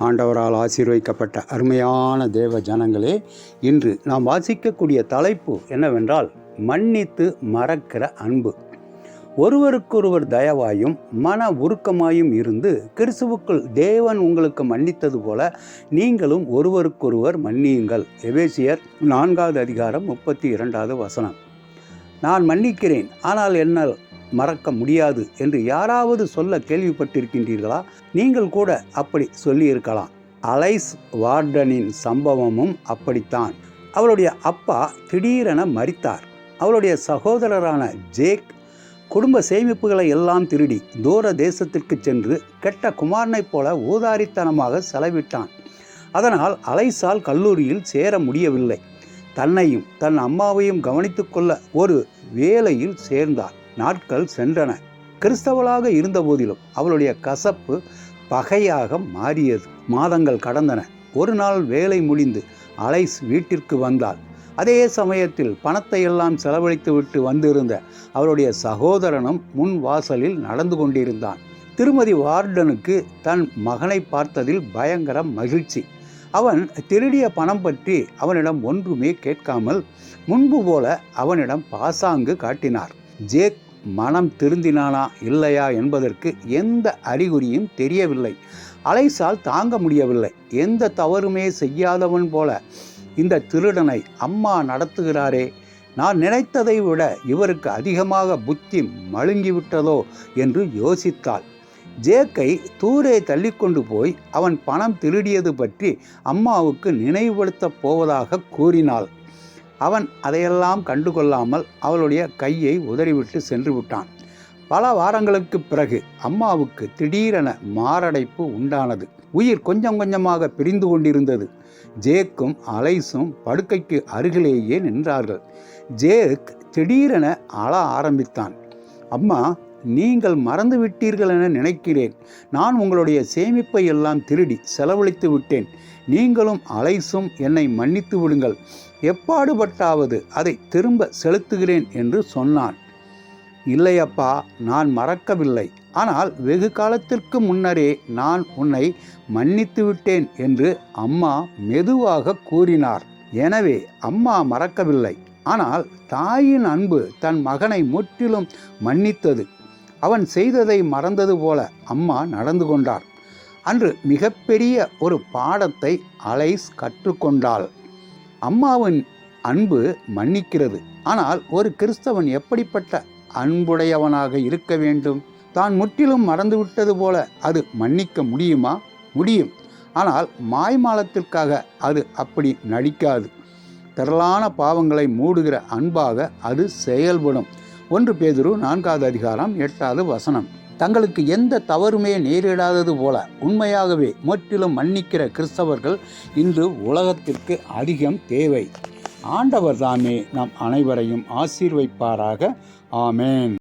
ஆண்டவரால் ஆசீர்வைக்கப்பட்ட அருமையான தேவ ஜனங்களே இன்று நாம் வாசிக்கக்கூடிய தலைப்பு என்னவென்றால் மன்னித்து மறக்கிற அன்பு. ஒருவருக்கொருவர் தயவாயும் மன உருக்கமாயும் இருந்து கிறிஸ்துவுக்குள் தேவன் உங்களுக்கு மன்னித்தது போல நீங்களும் ஒருவருக்கொருவர் மன்னியுங்கள். எபேசியர் நான்காவது அதிகாரம் முப்பத்தி இரண்டாவது வசனம். நான் மன்னிக்கிறேன் ஆனால் என்னால் மறக்க முடியாது என்று யாராவது சொல்ல கேள்விப்பட்டிருக்கின்றீர்களா? நீங்கள் கூட அப்படி சொல்லியிருக்கலாம். அலைஸ் வார்டனின் சம்பவமும் அப்படித்தான். அவளுடைய அப்பா திடீரென மரித்தார். அவளுடைய சகோதரரான ஜேக் குடும்ப சேமிப்புகளை எல்லாம் திருடி தூர தேசத்திற்கு சென்று கெட்ட குமாரனைப் போல ஊதாரித்தனமாக செலவிட்டான். அதனால் அலைசால் கல்லூரியில் சேர முடியவில்லை. தன்னையும் தன் அம்மாவையும் கவனித்துக்கொள்ள ஒரு வேலையில் சேர்ந்தார். நாட்கள் சென்றன. கிறிஸ்தவளாக இருந்தபோதிலும் அவளுடைய கசப்பு பகையாக மாறியது. மாதங்கள் கடந்தன. ஒரு நாள் வேலை முடிந்து அலைஸ் வீட்டிற்கு வந்தாள். அதே சமயத்தில் பணத்தை எல்லாம் செலவழித்துவிட்டு வந்திருந்த அவருடைய சகோதரனும் முன் வாசலில் நடந்து கொண்டிருந்தான். திருமதி வார்டனுக்கு தன் மகனை பார்த்ததில் பயங்கர மகிழ்ச்சி. அவன் திருடிய பணம் பற்றி அவனிடம் ஒன்றுமே கேட்காமல் முன்பு போல அவனிடம் பாசாங்கு காட்டினார். ஜேக் மனம் திருந்தினானா இல்லையா என்பதற்கு எந்த அறிகுறியும் தெரியவில்லை. அலைசால் தாங்க முடியவில்லை. எந்த தவறுமே செய்யாதவன் போல இந்த திருடனை அம்மா நடத்துகிறாரே. நான் நினைத்ததை விட இவருக்கு அதிகமாக புத்தி மழுங்கிவிட்டதோ என்று யோசித்தாள். ஜேக்கை தூரே தள்ளிக்கொண்டு போய் அவன் பணம் திருடியது பற்றி அம்மாவுக்கு நினைவுபடுத்தப் போவதாக கூறினாள். அவன் அதையெல்லாம் கண்டுகொள்ளாமல் அவளுடைய கையை உதறிவிட்டு சென்று விட்டான் பல வாரங்களுக்கு பிறகு அம்மாவுக்கு திடீரென மாரடைப்பு உண்டானது. உயிர் கொஞ்சம் கொஞ்சமாக பிரிந்து கொண்டிருந்தது. ஜேக்கும் அலைஸும் படுக்கைக்கு அருகிலேயே நின்றார்கள். ஜேக் திடீரென அழ ஆரம்பித்தான். அம்மா நீங்கள் மறந்து விட்டீர்கள் என நினைக்கிறேன். நான் உங்களுடைய சேமிப்பை எல்லாம் திருடி செலவழித்து விட்டேன். நீங்களும் அலைசும் என்னை மன்னித்து விடுங்கள். எப்பாடுபட்டாவது அதை திரும்ப செலுத்துகிறேன் என்று சொன்னான். இல்லையப்பா நான் மறக்கவில்லை. ஆனால் வெகு காலத்திற்கு முன்னரே நான் உன்னை மன்னித்து விட்டேன் என்று அம்மா மெதுவாக கூறினார். எனவே அம்மா மறக்கவில்லை. ஆனால் தாயின் அன்பு தன் மகனை முற்றிலும் மன்னித்தது. அவன் செய்ததை மறந்தது போல அம்மா நடந்து கொண்டார் அன்று மிகப்பெரிய ஒரு பாடத்தை அலைஸ் கற்றுக்கொண்டாள். அம்மாவின் அன்பு மன்னிக்கிறது. ஆனால் ஒரு கிறிஸ்தவன் எப்படிப்பட்ட அன்புடையவனாக இருக்க வேண்டும்? தான் முற்றிலும் மறந்துவிட்டது போல அது மன்னிக்க முடியுமா? முடியும். ஆனால் மாய்மாலத்திற்காக அது அப்படி நடிக்காது. திரளான பாவங்களை மூடுகிற அன்பாக அது செயல்படும். ஒன்று பேதுரு நான்காவது அதிகாரம் எட்டாவது வசனம். தங்களுக்கு எந்த தவறுமே நேரிடாதது போல உண்மையாகவே முற்றிலும் மன்னிக்கிற கிறிஸ்தவர்கள் இன்று உலகத்திற்கு அதிகம் தேவை. ஆண்டவர் தாமே நாம் அனைவரையும் ஆசீர்வைப்பாராக. ஆமேன்.